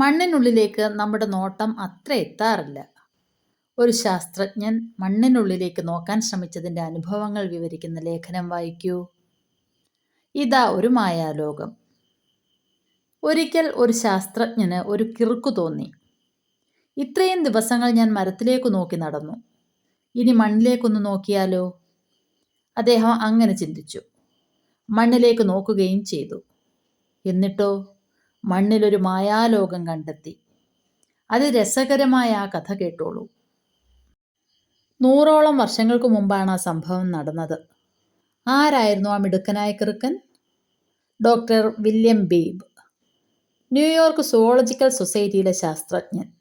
മണ്ണിനുള്ളിലേക്ക് നമ്മുടെ നോട്ടം അത്ര എത്താറില്ല. ഒരു ശാസ്ത്രജ്ഞൻ മണ്ണിനുള്ളിലേക്ക് നോക്കാൻ ശ്രമിച്ചതിന്റെ അനുഭവങ്ങൾ വിവരിക്കുന്ന ലേഖനം വായിക്കൂ. ഇതാ ഒരു മായാലോകം. ഒരിക്കൽ ഒരു ശാസ്ത്രജ്ഞന് ഒരു കിറുക്കു തോന്നി. ഇത്രയും ദിവസങ്ങൾ ഞാൻ മരത്തിലേക്ക് നോക്കി നടന്നു. ഇനി മണ്ണിലേക്കൊന്ന് നോക്കിയാലോ? അദ്ദേഹം അങ്ങനെ ചിന്തിച്ചു. മണ്ണിലേക്ക് നോക്കുകയും ചെയ്തു. എന്നിട്ടോ? മണ്ണിലൊരു മായാലോകം കണ്ടെത്തി. അത് രസകരമായ ആ കഥ കേട്ടോളൂ. നൂറോളം വർഷങ്ങൾക്ക് മുമ്പാണ് ആ സംഭവം നടന്നത്. ആരായിരുന്നു ആ മിടുക്കനായ കിറുക്കൻ doctor William Beebe New York zoological സൊസൈറ്റിയിലെ ശാസ്ത്രജ്ഞൻ.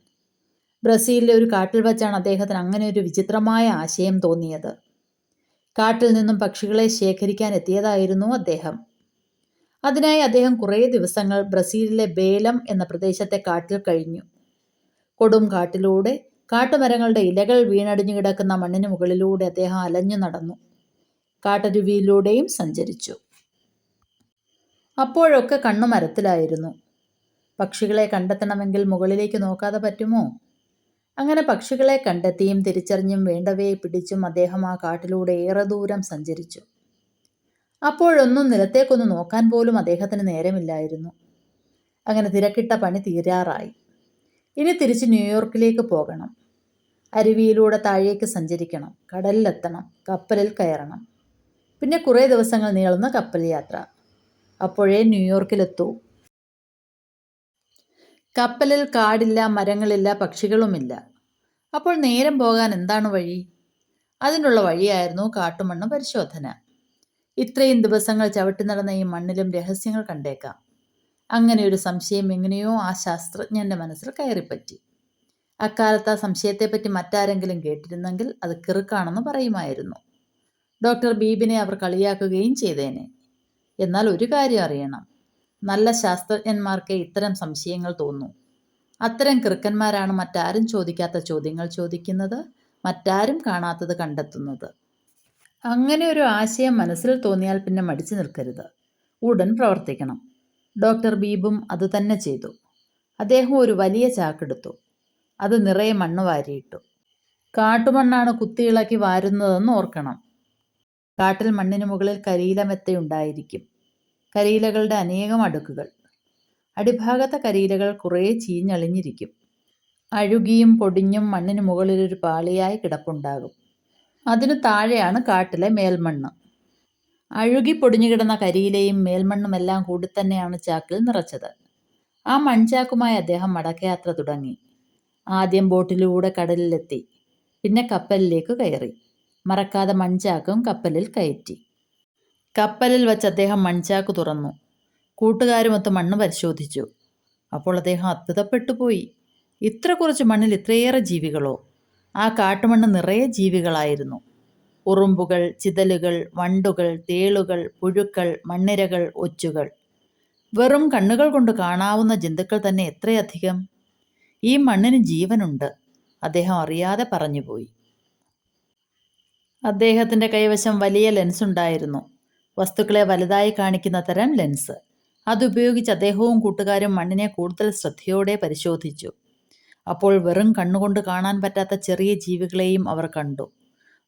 ബ്രസീലിലെ ഒരു കാട്ടിൽ വച്ചാണ് അദ്ദേഹത്തിന് അങ്ങനെ ഒരു വിചിത്രമായ ആശയം തോന്നിയത്. കാട്ടിൽ നിന്നും പക്ഷികളെ ശേഖരിക്കാൻ എത്തിയതായിരുന്നു അദ്ദേഹം. അതിനായി അദ്ദേഹം കുറേ ദിവസങ്ങൾ ബ്രസീലിലെ ബേലം എന്ന പ്രദേശത്തെ കാട്ടിൽ കഴിഞ്ഞു. കൊടും കാട്ടിലൂടെ കാട്ടുമരങ്ങളുടെ ഇലകൾ വീണടിഞ്ഞു കിടക്കുന്ന മണ്ണിന് മുകളിലൂടെ അദ്ദേഹം അലഞ്ഞു നടന്നു. കാട്ടരുവിയിലൂടെയും സഞ്ചരിച്ചു. അപ്പോഴൊക്കെ കണ്ണു മരത്തിലായിരുന്നു. പക്ഷികളെ കണ്ടെത്തണമെങ്കിൽ മുകളിലേക്ക് നോക്കാതെ പറ്റുമോ? അങ്ങനെ പക്ഷികളെ കണ്ടെത്തിയും തിരിച്ചറിഞ്ഞും വേണ്ടവയെ പിടിച്ചും അദ്ദേഹം ആ കാട്ടിലൂടെ ഏറെ ദൂരം സഞ്ചരിച്ചു. അപ്പോഴൊന്നും നിലത്തേക്കൊന്ന് നോക്കാൻ പോലും അദ്ദേഹത്തിന് നേരമില്ലായിരുന്നു. അങ്ങനെ തിരക്കിട്ട പണി തീരാറായി. ഇനി തിരിച്ച് ന്യൂയോർക്കിലേക്ക് പോകണം. അരുവിയിലൂടെ താഴേക്ക് സഞ്ചരിക്കണം. കടലിലെത്തണം. കപ്പലിൽ കയറണം. പിന്നെ കുറേ ദിവസങ്ങൾ നീളുന്ന കപ്പൽ യാത്ര. അപ്പോഴേ ന്യൂയോർക്കിലെത്തൂ. കപ്പലിൽ കാടില്ല മരങ്ങളില്ല പക്ഷികളുമില്ല. അപ്പോൾ നേരം പോകാൻ എന്താണ് വഴി? അതിനുള്ള വഴിയായിരുന്നു കാട്ടുമണ്ണ് പരിശോധന. ഇത്രയും ദിവസങ്ങൾ ചവിട്ടി നടന്ന ഈ മണ്ണിലും രഹസ്യങ്ങൾ കണ്ടേക്കാം. അങ്ങനെ ഒരു സംശയം എങ്ങനെയോ ആ ശാസ്ത്രജ്ഞന്റെ മനസ്സിൽ കയറിപ്പറ്റി. അക്കാലത്ത് ആ സംശയത്തെപ്പറ്റി മറ്റാരെങ്കിലും കേട്ടിരുന്നെങ്കിൽ അത് കിറുക്കാണെന്ന് പറയുമായിരുന്നു. ഡോക്ടർ ബീബിനെ അവർ കളിയാക്കുകയും ചെയ്തേനെ. എന്നാൽ ഒരു കാര്യം അറിയണം. നല്ല ശാസ്ത്രജ്ഞന്മാർക്ക് ഇത്തരം സംശയങ്ങൾ തോന്നൂ. അത്തരം കൃക്കന്മാരാണ് മറ്റാരും ചോദിക്കാത്ത ചോദ്യങ്ങൾ ചോദിക്കുന്നത് മറ്റാരും കാണാത്തത് കണ്ടെത്തുന്നത്. അങ്ങനെ ഒരു ആശയം മനസ്സിൽ തോന്നിയാൽ പിന്നെ മടിച്ചു നിൽക്കരുത്. ഉടൻ പ്രവർത്തിക്കണം. ഡോക്ടർ ബീബും അതുതന്നെ ചെയ്തു. അദ്ദേഹം ഒരു വലിയ ചാക്കെടുത്തു. അത് നിറയെ മണ്ണ് വാരിയിട്ടു. കാട്ടുമണ്ണാണ് കുത്തിയിളക്കി വാരുന്നതെന്ന് ഓർക്കണം. കാട്ടിൽ മണ്ണിന് മുകളിൽ കരിയില കരിയിലകളുടെ അനേകം അടുക്കുകൾ. അടിഭാഗത്തെ കരിയിലകൾ കുറേ ചീഞ്ഞളിഞ്ഞിരിക്കും. അഴുകിയും പൊടിഞ്ഞും മണ്ണിന് ഒരു പാളിയായി കിടപ്പുണ്ടാകും. അതിനു താഴെയാണ് കാട്ടിലെ മേൽമണ്ണ്. അഴുകി പൊടിഞ്ഞുകിടന്ന കരിയിലെയും മേൽമണ്ണുമെല്ലാം കൂടി തന്നെയാണ് ചാക്കിൽ നിറച്ചത്. ആ മൺചാക്കുമായി അദ്ദേഹം മടക്കയാത്ര തുടങ്ങി. ആദ്യം ബോട്ടിലൂടെ കടലിലെത്തി പിന്നെ കപ്പലിലേക്ക് കയറി. മറക്കാതെ മൺചാക്കും കപ്പലിൽ കയറ്റി. കപ്പലിൽ വച്ച് അദ്ദേഹം മൺചാക്ക് തുറന്നു. കൂട്ടുകാരുമൊത്ത് മണ്ണ് പരിശോധിച്ചു. അപ്പോൾ അദ്ദേഹം അത്ഭുതപ്പെട്ടു പോയി. ഇത്ര കുറച്ച് മണ്ണിൽ ഇത്രയേറെ ജീവികളോ? ആ കാട്ടുമണ്ണ് നിറയെ ജീവികളായിരുന്നു. ഉറുമ്പുകൾ ചിതലുകൾ വണ്ടുകൾ തേളുകൾ പുഴുക്കൾ മണ്ണിരകൾ ഒച്ചുകൾ. വെറും കണ്ണുകൾ കൊണ്ട് കാണാവുന്ന ജന്തുക്കൾ തന്നെ എത്രയധികം? ഈ മണ്ണിന് ജീവനുണ്ട്. അദ്ദേഹം അറിയാതെ പറഞ്ഞുപോയി. അദ്ദേഹത്തിന്റെ കൈവശം വലിയ ലെൻസ് ഉണ്ടായിരുന്നു. വസ്തുക്കളെ വലുതായി കാണിക്കുന്ന തരം ലെൻസ്. അതുപയോഗിച്ച് അദ്ദേഹവും കൂട്ടുകാരും മണ്ണിനെ കൂടുതൽ ശ്രദ്ധയോടെ പരിശോധിച്ചു. അപ്പോൾ വെറും കണ്ണുകൊണ്ട് കാണാൻ പറ്റാത്ത ചെറിയ ജീവികളെയും അവർ കണ്ടു.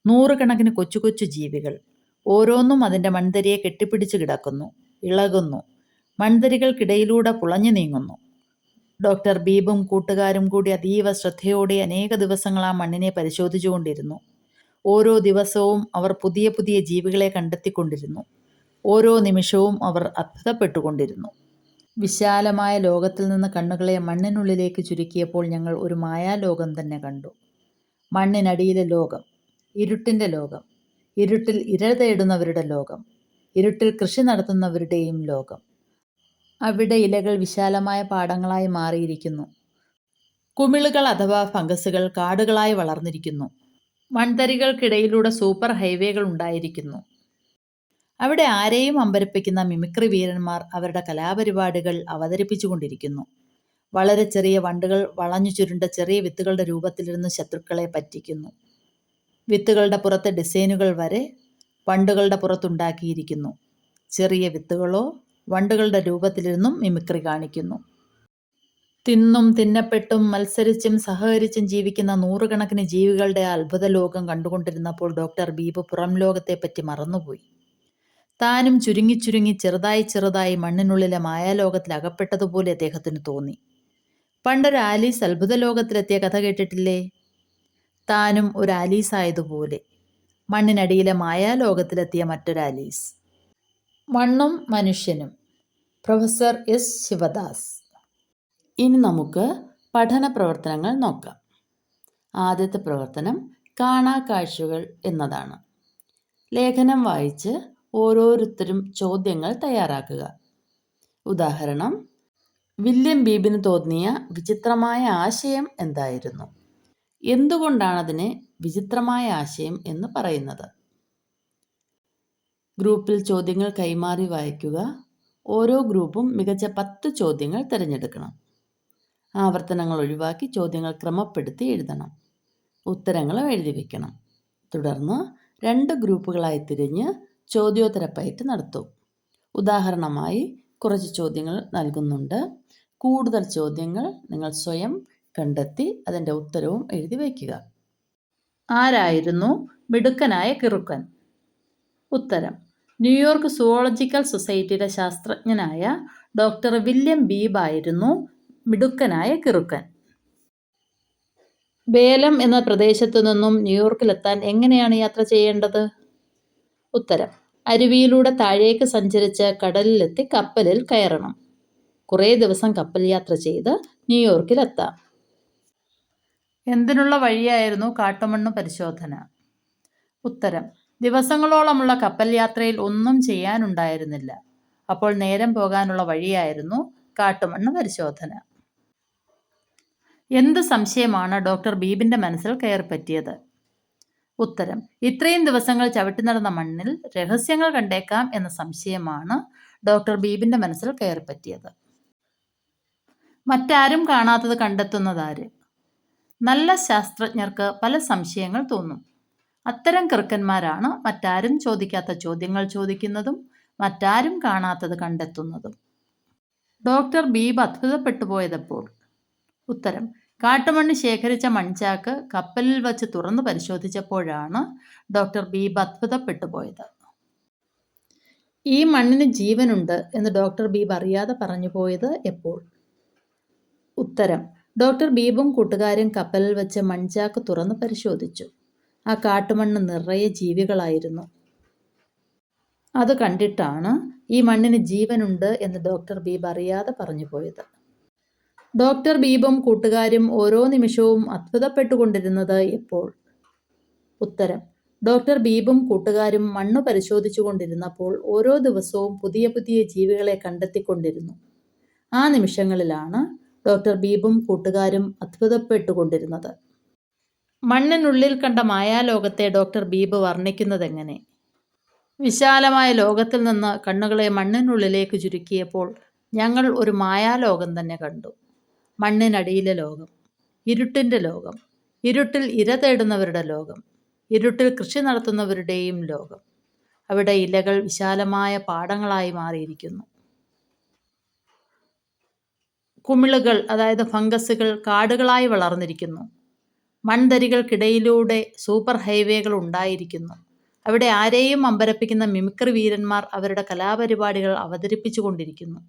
നൂറുകണക്കിന് കൊച്ചു കൊച്ചു ജീവികൾ. ഓരോന്നും അതിന്റെ മൺതരിയെ കെട്ടിപ്പിടിച്ച് കിടക്കുന്നു ഇളകുന്നു മൺതരികൾക്കിടയിലൂടെ പുളഞ്ഞു നീങ്ങുന്നു. ഡോക്ടർ ബീബും കൂട്ടുകാരും കൂടി അതീവ ശ്രദ്ധയോടെ അനേക ദിവസങ്ങൾ ആ മണ്ണിനെ പരിശോധിച്ചുകൊണ്ടിരുന്നു. ഓരോ ദിവസവും അവർ പുതിയ പുതിയ ജീവികളെ കണ്ടെത്തിക്കൊണ്ടിരുന്നു. ഓരോ നിമിഷവും അവർ അത്ഭുതപ്പെട്ടുകൊണ്ടിരുന്നു. വിശാലമായ ലോകത്തിൽ നിന്ന് കണ്ണുകളെ മണ്ണിനുള്ളിലേക്ക് ചുരുക്കിയപ്പോൾ ഞങ്ങൾ ഒരു മായാലോകം തന്നെ കണ്ടു. മണ്ണിനടിയിലെ ലോകം ഇരുട്ടിന്റെ ലോകം ഇരുട്ടിൽ ഇര തേടുന്നവരുടെ ലോകം ഇരുട്ടിൽ കൃഷി നടത്തുന്നവരുടെയും ലോകം. അവിടെ ഇലകൾ വിശാലമായ പാടങ്ങളായി മാറിയിരിക്കുന്നു. കുമിളുകൾ അഥവാ ഫംഗസുകൾ കാടുകളായി വളർന്നിരിക്കുന്നു. മൺതരികൾക്കിടയിലൂടെ സൂപ്പർ ഹൈവേകൾ ഉണ്ടായിരിക്കുന്നു. അവിടെ ആരെയും അമ്പരപ്പിക്കുന്ന മിമിക്രി വീരന്മാർ അവരുടെ കലാപരിപാടികൾ അവതരിപ്പിച്ചുകൊണ്ടിരിക്കുന്നു. വളരെ ചെറിയ വണ്ടുകൾ വളഞ്ഞു ചുരുണ്ട ചെറിയ വിത്തുകളുടെ രൂപത്തിലിരുന്ന് ശത്രുക്കളെ പറ്റിക്കുന്നു. വിത്തുകളുടെ പുറത്തെ ഡിസൈനുകൾ വരെ വണ്ടുകളുടെ പുറത്തുണ്ടാക്കിയിരിക്കുന്നു. ചെറിയ വിത്തുകളോ വണ്ടുകളുടെ രൂപത്തിലിരുന്നും മിമിക്രി കാണിക്കുന്നു. തിന്നും തിന്നപ്പെട്ടും മത്സരിച്ചും സഹകരിച്ചും ജീവിക്കുന്ന നൂറുകണക്കിന് ജീവികളുടെ അത്ഭുത ലോകം കണ്ടുകൊണ്ടിരുന്നപ്പോൾ ഡോക്ടർ ബീബ് പുറം ലോകത്തെപ്പറ്റി മറന്നുപോയി. താനും ചുരുങ്ങി ചുരുങ്ങി ചെറുതായി ചെറുതായി മണ്ണിനുള്ളിലെ മായാലോകത്തിൽ അകപ്പെട്ടതുപോലെ അദ്ദേഹത്തിന് തോന്നി. പണ്ടൊരു ആലീസ് അത്ഭുത ലോകത്തിലെത്തിയ കഥ കേട്ടിട്ടില്ലേ? താനും ഒരു ആലീസ് ആയതുപോലെ മണ്ണിനടിയിലെ മായാലോകത്തിലെത്തിയ മറ്റൊരു ആലീസ്. മണ്ണും മനുഷ്യനും. Professor S Sivadas. ഇനി നമുക്ക് പഠന പ്രവർത്തനങ്ങൾ നോക്കാം. ആദ്യത്തെ പ്രവർത്തനം കാണാ കാഴ്ചകൾ എന്നതാണ്. ലേഖനം വായിച്ച് ഓരോരുത്തരും ചോദ്യങ്ങൾ തയ്യാറാക്കുക. ഉദാഹരണം വില്യം ബീബിന് തോന്നിയ വിചിത്രമായ ആശയം എന്തായിരുന്നു? എന്തുകൊണ്ടാണതിനെ വിചിത്രമായ ആശയം എന്ന് പറയുന്നത്? ഗ്രൂപ്പിൽ ചോദ്യങ്ങൾ കൈമാറി വായിക്കുക. ഓരോ ഗ്രൂപ്പും മികച്ച പത്ത് ചോദ്യങ്ങൾ തിരഞ്ഞെടുക്കണം. ആവർത്തനങ്ങൾ ഒഴിവാക്കി ചോദ്യങ്ങൾ ക്രമപ്പെടുത്തി എഴുതണം. ഉത്തരങ്ങളും എഴുതി വയ്ക്കണം. തുടർന്ന് രണ്ട് ഗ്രൂപ്പുകളായി തിരിഞ്ഞ് ചോദ്യോത്തര പയറ്റ് നടത്തും. ഉദാഹരണമായി കുറച്ച് ചോദ്യങ്ങൾ നൽകുന്നുണ്ട്. കൂടുതൽ ചോദ്യങ്ങൾ നിങ്ങൾ സ്വയം കണ്ടെത്തി അതിന്റെ ഉത്തരവും എഴുതി വയ്ക്കുക. ആരായിരുന്നു മിടുക്കനായ കിറുക്കൻ? ഉത്തരം. ന്യൂയോർക്ക് സുവോളജിക്കൽ സൊസൈറ്റിയുടെ ശാസ്ത്രജ്ഞനായ ഡോക്ടർ വില്യം ബീബ് ആയിരുന്നു മിടുക്കനായ കിറുക്കൻ. ബേലം എന്ന പ്രദേശത്തു നിന്നും ന്യൂയോർക്കിലെത്താൻ എങ്ങനെയാണ് യാത്ര ചെയ്യേണ്ടത്? ഉത്തരം. അരുവിയിലൂടെ താഴേക്ക് സഞ്ചരിച്ച് കടലിലെത്തി കപ്പലിൽ കയറണം. കുറേ ദിവസം കപ്പൽ യാത്ര ചെയ്ത് ന്യൂയോർക്കിലെത്താം. എന്തിനുള്ള വഴിയായിരുന്നു കാട്ടുമണ്ണ് പരിശോധന? ഉത്തരം ദിവസങ്ങളോളമുള്ള കപ്പൽ യാത്രയിൽ ഒന്നും ചെയ്യാനുണ്ടായിരുന്നില്ല. അപ്പോൾ നേരം പോകാനുള്ള വഴിയായിരുന്നു കാട്ടുമണ്ണ് പരിശോധന. എന്ത് സംശയമാണ് ഡോക്ടർ ബീബിന്റെ മനസ്സിൽ കയറി പറ്റിയത് ഉത്തരം. ഇത്രയും ദിവസങ്ങൾ ചവിട്ടി നടന്ന മണ്ണിൽ രഹസ്യങ്ങൾ കണ്ടേക്കാം എന്ന സംശയമാണ് ഡോക്ടർ ബീബിന്റെ മനസ്സിൽ കയറി പറ്റിയത് മറ്റാരും കാണാത്തത് കണ്ടെത്തുന്നതാര് നല്ല ശാസ്ത്രജ്ഞർക്ക് പല സംശയങ്ങൾ തോന്നും. അത്തരം കൃക്കന്മാരാണ് മറ്റാരും ചോദിക്കാത്ത ചോദ്യങ്ങൾ ചോദിക്കുന്നതും മറ്റാരും കാണാത്തത് കണ്ടെത്തുന്നതും. ഡോക്ടർ ബീബ് അത്ഭുതപ്പെട്ടു പോയതപ്പോൾ? ഉത്തരം കാട്ടുമണ്ണ് ശേഖരിച്ച മൺചാക്ക് കപ്പലിൽ വച്ച് തുറന്നു പരിശോധിച്ചപ്പോഴാണ് ഡോക്ടർ ബീബ് അത്ഭുതപ്പെട്ടു പോയത്. ഈ മണ്ണിന് ജീവനുണ്ട് എന്ന് ഡോക്ടർ ബീബ് അറിയാതെ പറഞ്ഞു പോയത് എപ്പോൾ? ഉത്തരം ഡോക്ടർ ബീബും കൂട്ടുകാരും കപ്പലിൽ വെച്ച് മൺചാക്ക് തുറന്ന് പരിശോധിച്ചു. ആ കാട്ടുമണ്ണ് നിറയെ ജീവികളായിരുന്നു. അത് കണ്ടിട്ടാണ് ഈ മണ്ണിന് ജീവനുണ്ട് എന്ന് ഡോക്ടർ ബീബ് അറിയാതെ പറഞ്ഞു പോയത്. ഡോക്ടർ ബീബും കൂട്ടുകാരും ഓരോ നിമിഷവും അത്ഭുതപ്പെട്ടുകൊണ്ടിരുന്നത് എപ്പോൾ ഉത്തരം. ഡോക്ടർ ബീബും കൂട്ടുകാരും മണ്ണ് പരിശോധിച്ചു കൊണ്ടിരുന്നപ്പോൾ ഓരോ ദിവസവും പുതിയ പുതിയ ജീവികളെ കണ്ടെത്തിക്കൊണ്ടിരുന്നു. ആ നിമിഷങ്ങളിലാണ് ഡോക്ടർ ബീബും കൂട്ടുകാരും അത്ഭുതപ്പെട്ടുകൊണ്ടിരുന്നത്. മണ്ണിനുള്ളിൽ കണ്ട മായാലോകത്തെ ഡോക്ടർ ബീബ് വർണിക്കുന്നതെങ്ങനെ? വിശാലമായ ലോകത്തിൽ നിന്ന് കണ്ണുകളെ മണ്ണിനുള്ളിലേക്ക് ചുരുക്കിയപ്പോൾ ഞങ്ങൾ ഒരു മായാലോകം തന്നെ കണ്ടു. മണ്ണിനടിയിലെ ലോകം ഇരുട്ടിന്റെ ലോകം ഇരുട്ടിൽ ഇര തേടുന്നവരുടെ ലോകം ഇരുട്ടിൽ കൃഷി നടത്തുന്നവരുടെയും ലോകം. അവിടെ ഇലകൾ വിശാലമായ പാടങ്ങളായി മാറിയിരിക്കുന്നു. കുമിളുകൾ അതായത് ഫംഗസുകൾ കാടുകളായി വളർന്നിരിക്കുന്നു. മൺതരികൾക്കിടയിലൂടെ സൂപ്പർ ഹൈവേകൾ ഉണ്ടായിരിക്കുന്നു. അവിടെ ആരെയും അമ്പരപ്പിക്കുന്ന മിമിക്രി വീരന്മാർ അവരുടെ കലാപരിപാടികൾ അവതരിപ്പിച്ചു കൊണ്ടിരിക്കുന്നു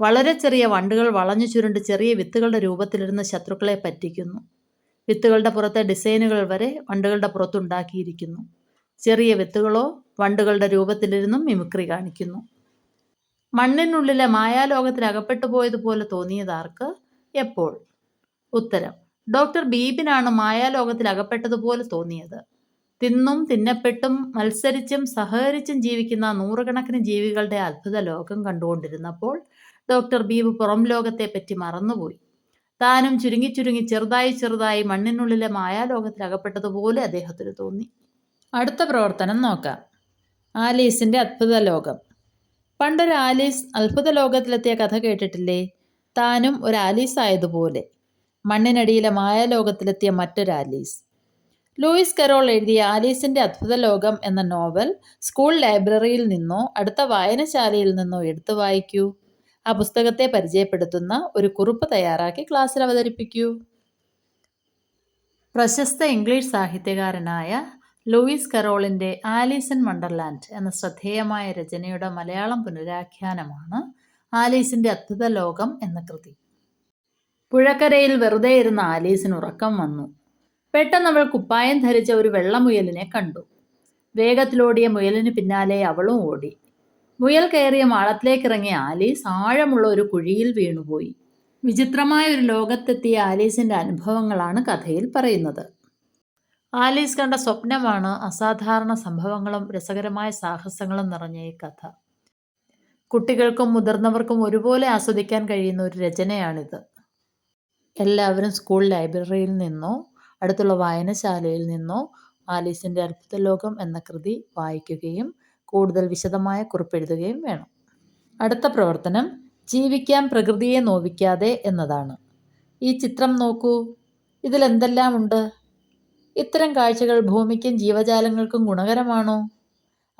വളരെ ചെറിയ വണ്ടുകൾ വളഞ്ഞു ചുരുണ്ട് ചെറിയ വിത്തുകളുടെ രൂപത്തിലിരുന്ന് ശത്രുക്കളെ പറ്റിക്കുന്നു. വിത്തുകളുടെ പുറത്തെ ഡിസൈനുകൾ വരെ വണ്ടുകളുടെ പുറത്തുണ്ടാക്കിയിരിക്കുന്നു. ചെറിയ വിത്തുകളോ വണ്ടുകളുടെ രൂപത്തിലിരുന്നും മിമിക്രി കാണിക്കുന്നു. മണ്ണിനുള്ളിലെ മായാലോകത്തിൽ അകപ്പെട്ടു പോയതുപോലെ തോന്നിയതാർക്ക് എപ്പോൾ? ഉത്തരം ഡോക്ടർ ബീബിനാണ് മായാലോകത്തിൽ അകപ്പെട്ടതുപോലെ തോന്നിയത്. തിന്നും തിന്നപ്പെട്ടും മത്സരിച്ചും സഹകരിച്ചും ജീവിക്കുന്ന നൂറുകണക്കിന് ജീവികളുടെ അത്ഭുത ലോകം കണ്ടുകൊണ്ടിരുന്നപ്പോൾ ഡോക്ടർ ബീബ് പുറം ലോകത്തെപ്പറ്റി മറന്നുപോയി. താനും ചുരുങ്ങി ചുരുങ്ങി ചെറുതായി ചെറുതായി മണ്ണിനുള്ളിലെ മായാലോകത്തിൽ അകപ്പെട്ടതുപോലെ അദ്ദേഹത്തിന് തോന്നി. അടുത്ത പ്രവർത്തനം നോക്കാം. ആലീസിന്റെ അത്ഭുത ലോകം പണ്ടൊരു ആലീസ് അത്ഭുത ലോകത്തിലെത്തിയ കഥ കേട്ടിട്ടില്ലേ? താനും ഒരു ആലീസ് ആയതുപോലെ. മണ്ണിനടിയിലെ മായാലോകത്തിലെത്തിയ മറ്റൊരു ആലീസ്. ലൂയിസ് കരോൾ എഴുതിയ ആലീസിന്റെ അത്ഭുത ലോകം എന്ന നോവൽ സ്കൂൾ ലൈബ്രറിയിൽ നിന്നോ അടുത്ത വായനശാലയിൽ നിന്നോ എടുത്തു വായിക്കൂ. ആ പുസ്തകത്തെ പരിചയപ്പെടുത്തുന്ന ഒരു കുറിപ്പ് തയ്യാറാക്കി ക്ലാസ്സിൽ അവതരിപ്പിക്കൂ. പ്രശസ്ത ഇംഗ്ലീഷ് സാഹിത്യകാരനായ ലൂയിസ് കരോളിന്റെ ആലീസ് ഇൻ വണ്ടർലാൻഡ് എന്ന ശ്രദ്ധേയമായ രചനയുടെ മലയാളം പുനരാഖ്യാനമാണ് ആലീസിന്റെ അത്ഭുത ലോകം എന്ന കൃതി. പുഴക്കരയിൽ വെറുതെ ഇരുന്ന ആലീസിന് ഉറക്കം വന്നു. പെട്ടെന്ന് അവൾ കുപ്പായം ധരിച്ച ഒരു വെള്ളമുയലിനെ കണ്ടു. വേഗത്തിലോടിയ മുയലിന് പിന്നാലെ അവളും ഓടി. മുയൽ കയറിയ മാളത്തിലേക്കിറങ്ങിയ ആലീസ് ആഴമുള്ള ഒരു കുഴിയിൽ വീണുപോയി. വിചിത്രമായ ഒരു ലോകത്തെത്തിയ ആലീസിന്റെ അനുഭവങ്ങളാണ് കഥയിൽ പറയുന്നത്. ആലീസ് കണ്ട സ്വപ്നമാണ് അസാധാരണ സംഭവങ്ങളും രസകരമായ സാഹസങ്ങളും നിറഞ്ഞ ഈ കഥ. കുട്ടികൾക്കും മുതിർന്നവർക്കും ഒരുപോലെ ആസ്വദിക്കാൻ കഴിയുന്ന ഒരു രചനയാണിത്. എല്ലാവരും സ്കൂൾ ലൈബ്രറിയിൽ നിന്നോ അടുത്തുള്ള വായനശാലയിൽ നിന്നോ ആലീസിന്റെ അത്ഭുത ലോകം എന്ന കൃതി വായിക്കുകയും കൂടുതൽ വിശദമായ കുറിപ്പെഴുതുകയും വേണം. അടുത്ത പ്രവർത്തനം ജീവിക്കാൻ പ്രകൃതിയെ നോവിക്കാതെ എന്നതാണ്. ഈ ചിത്രം നോക്കൂ. ഇതിൽ എന്തെല്ലാം ഉണ്ട് ഇത്തരം കാഴ്ചകൾ ഭൂമിക്കും ജീവജാലങ്ങൾക്കും ഗുണകരമാണോ?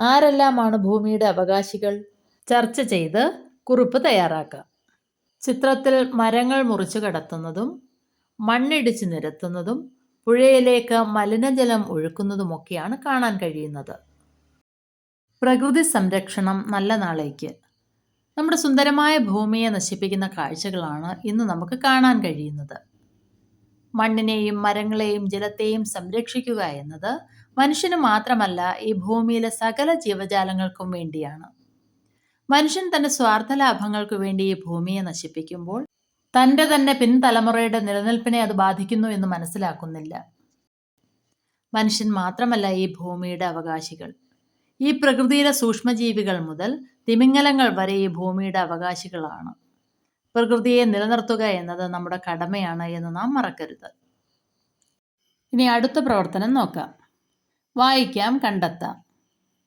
ആരെല്ലാമാണ് ഭൂമിയുടെ അവകാശികൾ? ചർച്ച ചെയ്ത് കുറിപ്പ് തയ്യാറാക്കാം. ചിത്രത്തിൽ മരങ്ങൾ മുറിച്ചു കടത്തുന്നതും മണ്ണിടിച്ചു നിരത്തുന്നതും പുഴയിലേക്ക് മലിനജലം ഒഴുക്കുന്നതുമൊക്കെയാണ് കാണാൻ കഴിയുന്നത്. പ്രകൃതി സംരക്ഷണം നല്ല നാളേക്ക്. നമ്മുടെ സുന്ദരമായ ഭൂമിയെ നശിപ്പിക്കുന്ന കാഴ്ചകളാണ് ഇന്ന് നമുക്ക് കാണാൻ കഴിയുന്നത്. മണ്ണിനെയും മരങ്ങളെയും ജലത്തെയും സംരക്ഷിക്കുക എന്നത് മനുഷ്യന് മാത്രമല്ല ഈ ഭൂമിയിലെ സകല ജീവജാലങ്ങൾക്കും വേണ്ടിയാണ്. മനുഷ്യൻ തന്റെ സ്വാർത്ഥ ലാഭങ്ങൾക്ക് വേണ്ടി ഈ ഭൂമിയെ നശിപ്പിക്കുമ്പോൾ തന്റെ തന്നെ പിൻതലമുറയുടെ നിലനിൽപ്പിനെ അത് ബാധിക്കുന്നു എന്ന് മനസ്സിലാക്കുന്നില്ല. മനുഷ്യൻ മാത്രമല്ല ഈ ഭൂമിയുടെ അവകാശികൾ. ഈ പ്രകൃതിയിലെ സൂക്ഷ്മജീവികൾ മുതൽ തിമിംഗലങ്ങൾ വരെ ഈ ഭൂമിയുടെ അവകാശികളാണ്. പ്രകൃതിയെ നിലനിർത്തുക എന്നത് നമ്മുടെ കടമയാണ് എന്ന് നാം മറക്കരുത്. ഇനി അടുത്ത പ്രവർത്തനം നോക്കാം. വായിക്കാം കണ്ടെത്താം.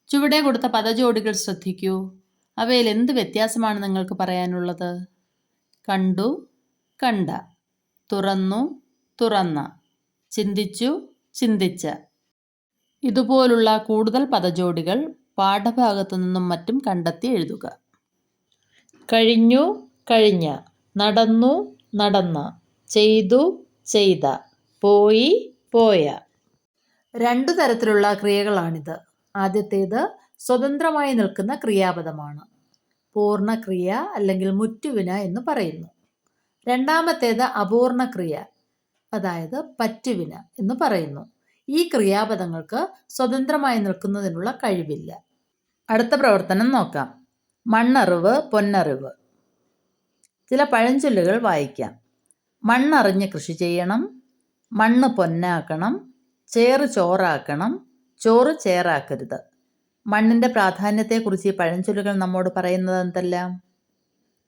ചുവടെ കൊടുത്ത പദജോഡികൾ ശ്രദ്ധിക്കൂ. അവയിൽ എന്ത് വ്യത്യാസമാണ് നിങ്ങൾക്ക് പറയാനുള്ളത്? കണ്ടു കണ്ട. തുറന്നു തുറന്ന. ചിന്തിച്ചു ചിന്തിച്ച. ഇതുപോലുള്ള കൂടുതൽ പദജോഡികൾ പാഠഭാഗത്തു നിന്നും മറ്റും കണ്ടെത്തി എഴുതുക. കഴിഞ്ഞു കഴിഞ്ഞ നടന്നു നടന്ന ചെയ്തു ചെയ്ത പോയി പോയ. രണ്ടു തരത്തിലുള്ള ക്രിയകളാണിത്. ആദ്യത്തേത് സ്വതന്ത്രമായി നിൽക്കുന്ന ക്രിയാപദമാണ്. പൂർണക്രിയ അല്ലെങ്കിൽ മുറ്റുവിന എന്ന് പറയുന്നു. രണ്ടാമത്തേത് അപൂർണക്രിയ അതായത് പറ്റുവിന എന്ന് പറയുന്നു. ഈ ക്രിയാപദങ്ങൾക്ക് സ്വതന്ത്രമായി നിൽക്കുന്നതിനുള്ള കഴിവില്ല. അടുത്ത പ്രവർത്തനം നോക്കാം. മണ്ണറിവ് പൊന്നറിവ്. ചില പഴഞ്ചൊല്ലുകൾ വായിക്കാം. മണ്ണറിഞ്ഞ് കൃഷി ചെയ്യണം മണ്ണ് പൊന്നാക്കണം ചേറ് ചോറാക്കണം ചോറ് ചേറാക്കരുത്. മണ്ണിന്റെ പ്രാധാന്യത്തെക്കുറിച്ച് ഈ പഴഞ്ചൊല്ലുകൾ നമ്മോട് പറയുന്നത് എന്തെല്ലാം?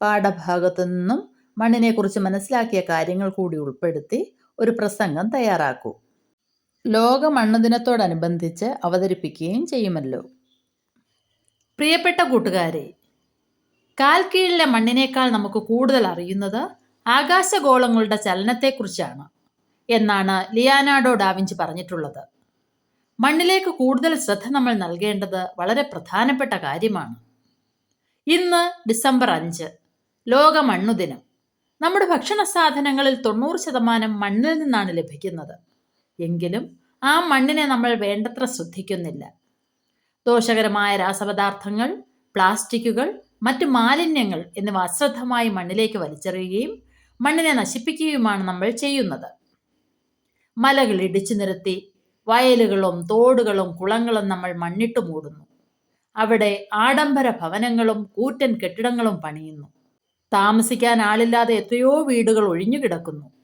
പാഠഭാഗത്തു നിന്നും മണ്ണിനെക്കുറിച്ച് മനസ്സിലാക്കിയ കാര്യങ്ങൾ കൂടി ഉൾപ്പെടുത്തി ഒരു പ്രസംഗം തയ്യാറാക്കൂ. ലോക മണ്ണ് ദിനത്തോടനുബന്ധിച്ച് അവതരിപ്പിക്കുകയും ചെയ്യുമല്ലോ. പ്രിയപ്പെട്ട കൂട്ടുകാരെ കാൽ കീഴിലെ മണ്ണിനേക്കാൾ നമുക്ക് കൂടുതൽ അറിയുന്നത് ആകാശഗോളങ്ങളുടെ ചലനത്തെക്കുറിച്ചാണ് എന്നാണ് ലിയാനാഡോ ഡാവിഞ്ചി പറഞ്ഞിട്ടുള്ളത്. മണ്ണിലേക്ക് കൂടുതൽ ശ്രദ്ധ നമ്മൾ നൽകേണ്ടത് വളരെ പ്രധാനപ്പെട്ട കാര്യമാണ്. ഇന്ന് ഡിസംബർ അഞ്ച് ലോക മണ്ണുദിനം നമ്മുടെ ഭക്ഷണ സാധനങ്ങളിൽ തൊണ്ണൂറ് ശതമാനം മണ്ണിൽ നിന്നാണ് ലഭിക്കുന്നത്. എങ്കിലും ആ മണ്ണിനെ നമ്മൾ വേണ്ടത്ര ശ്രദ്ധിക്കുന്നില്ല. ദോഷകരമായ രാസപദാർത്ഥങ്ങൾ പ്ലാസ്റ്റിക്കുകൾ മറ്റ് മാലിന്യങ്ങൾ എന്നിവ അശ്രദ്ധമായി മണ്ണിലേക്ക് വലിച്ചെറിയുകയും മണ്ണിനെ നശിപ്പിക്കുകയുമാണ് നമ്മൾ ചെയ്യുന്നത്. മലകൾ ഇടിച്ചു നിരത്തി വയലുകളും തോടുകളും കുളങ്ങളും നമ്മൾ മണ്ണിട്ട് മൂടുന്നു. അവിടെ ആഡംബര ഭവനങ്ങളും കൂറ്റൻ കെട്ടിടങ്ങളും പണിയുന്നു. താമസിക്കാൻ ആളില്ലാതെ എത്രയോ വീടുകൾ ഒഴിഞ്ഞു കിടക്കുന്നു.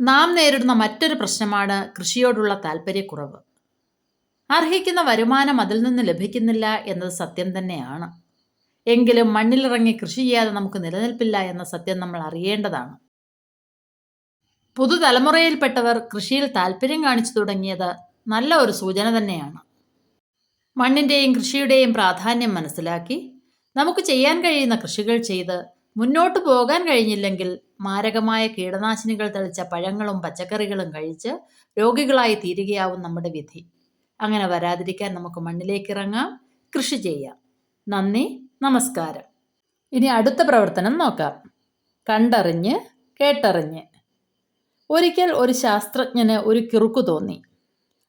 നാം നേരിടുന്ന മറ്റൊരു പ്രശ്നമാണ് കൃഷിയോടുള്ള താല്പര്യക്കുറവ് അർഹിക്കുന്ന വരുമാനം അതിൽ നിന്ന് ലഭിക്കുന്നില്ല എന്നത് സത്യം തന്നെയാണ്. എങ്കിലും മണ്ണിലിറങ്ങി കൃഷി ചെയ്യാതെ നമുക്ക് നിലനിൽപ്പില്ല എന്ന സത്യം നമ്മൾ അറിയേണ്ടതാണ്. പുതുതലമുറയിൽപ്പെട്ടവർ കൃഷിയിൽ താല്പര്യം കാണിച്ചു തുടങ്ങിയത് നല്ല ഒരു സൂചന തന്നെയാണ്. മണ്ണിന്റെയും കൃഷിയുടെയും പ്രാധാന്യം മനസ്സിലാക്കി നമുക്ക് ചെയ്യാൻ കഴിയുന്ന കൃഷികൾ ചെയ്ത് മുന്നോട്ട് പോകാൻ കഴിഞ്ഞില്ലെങ്കിൽ മാരകമായ കീടനാശിനികൾ തളിച്ച പഴങ്ങളും പച്ചക്കറികളും കഴിച്ച് രോഗികളായി തീരുകയാവും നമ്മുടെ വിധി. അങ്ങനെ വരാതിരിക്കാൻ നമുക്ക് മണ്ണിലേക്ക് ഇറങ്ങാം. കൃഷി ചെയ്യാം. നന്ദി. നമസ്കാരം. ഇനി അടുത്ത പ്രവർത്തനം നോക്കാം. കണ്ടറിഞ്ഞ് കേട്ടറിഞ്ഞ്. ഒരിക്കൽ ഒരു ശാസ്ത്രജ്ഞന് ഒരു കിറുക്കു തോന്നി.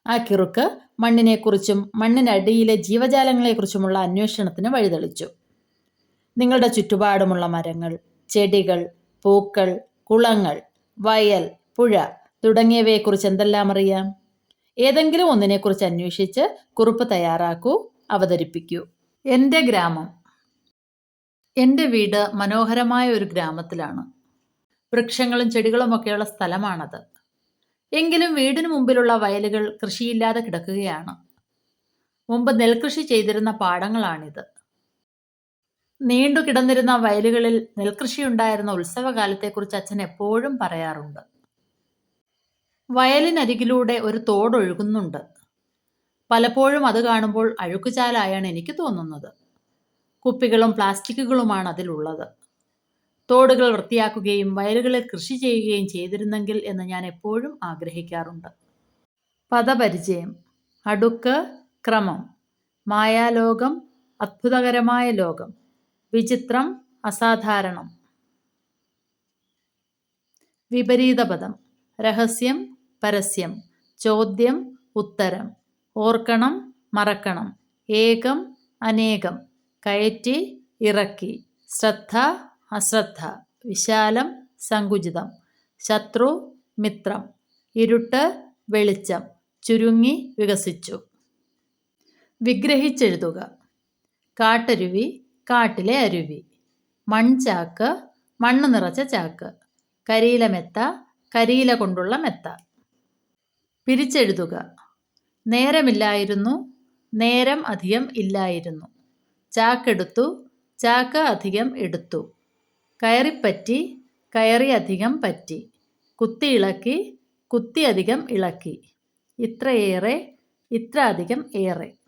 ആ കിറുക്ക് മണ്ണിനെക്കുറിച്ചും മണ്ണിനടിയിലെ ജീവജാലങ്ങളെക്കുറിച്ചുമുള്ള അന്വേഷണത്തിന് വഴിതെളിച്ചു. നിങ്ങളുടെ ചുറ്റുപാടുമുള്ള മരങ്ങൾ ചെടികൾ പൂക്കൾ കുളങ്ങൾ വയൽ പുഴ തുടങ്ങിയവയെക്കുറിച്ച് എന്തെല്ലാം അറിയാം? ഏതെങ്കിലും ഒന്നിനെക്കുറിച്ച് അന്വേഷിച്ച് കുറിപ്പ് തയ്യാറാക്കൂ അവതരിപ്പിക്കൂ. എന്റെ ഗ്രാമം. എന്റെ വീട് മനോഹരമായ ഒരു ഗ്രാമത്തിലാണ്. വൃക്ഷങ്ങളും ചെടികളും ഒക്കെയുള്ള സ്ഥലമാണത്. എങ്കിലും വീടിന് മുമ്പിലുള്ള വയലുകൾ കൃഷിയില്ലാതെ കിടക്കുകയാണ്. മുമ്പ് നെൽകൃഷി ചെയ്തിരുന്ന പാടങ്ങളാണിത്. നീണ്ടു കിടന്നിരുന്ന വയലുകളിൽ നെൽകൃഷി ഉണ്ടായിരുന്ന ഉത്സവകാലത്തെക്കുറിച്ച് അച്ഛൻ എപ്പോഴും പറയാറുണ്ട്. വയലിനരികിലൂടെ ഒരു തോടൊഴുകുന്നുണ്ട്. പലപ്പോഴും അത് കാണുമ്പോൾ അഴുക്കുചാലായാണ് എനിക്ക് തോന്നുന്നത്. കുപ്പികളും പ്ലാസ്റ്റിക്കുകളുമാണ് അതിലുള്ളത്. തോടുകൾ വൃത്തിയാക്കുകയും വയലുകളിൽ കൃഷി ചെയ്യുകയും ചെയ്തിരുന്നെങ്കിൽ എന്ന് ഞാൻ എപ്പോഴും ആഗ്രഹിക്കാറുണ്ട്. പദപരിചയം. അടുക്ക് ക്രമം. മായാലോകം അത്ഭുതകരമായ ലോകം. വിചിത്രം അസാധാരണം. വിപരീതപദം. രഹസ്യം പരസ്യം. ചോദ്യം ഉത്തരം. ഓർക്കണം മറക്കണം. ഏകം അനേകം. കയറ്റി ഇറക്കി. ശ്രദ്ധ അശ്രദ്ധ. വിശാലം സങ്കുചിതം. ശത്രു മിത്രം. ഇരുട്ട് വെളിച്ചം. ചുരുങ്ങി വികസിച്ചു. വിഗ്രഹിച്ചെഴുതുക. കാട്ടരുവി കാട്ടിലെ അരുവി. മൺചാക്ക് മണ്ണ് നിറച്ച ചാക്ക്. കരിയില മെത്ത കരിയില കൊണ്ടുള്ള മെത്ത. പിരിച്ചെഴുതുക. നേരമില്ലായിരുന്നു നേരം അധികം ഇല്ലായിരുന്നു. ചാക്കെടുത്തു ചാക്ക് അധികം എടുത്തു. കയറിപ്പറ്റി കയറി അധികം പറ്റി. കുത്തി ഇളക്കി കുത്തി അധികം ഇളക്കി. ഇത്രയേറെ ഇത്ര അധികം ഏറെ.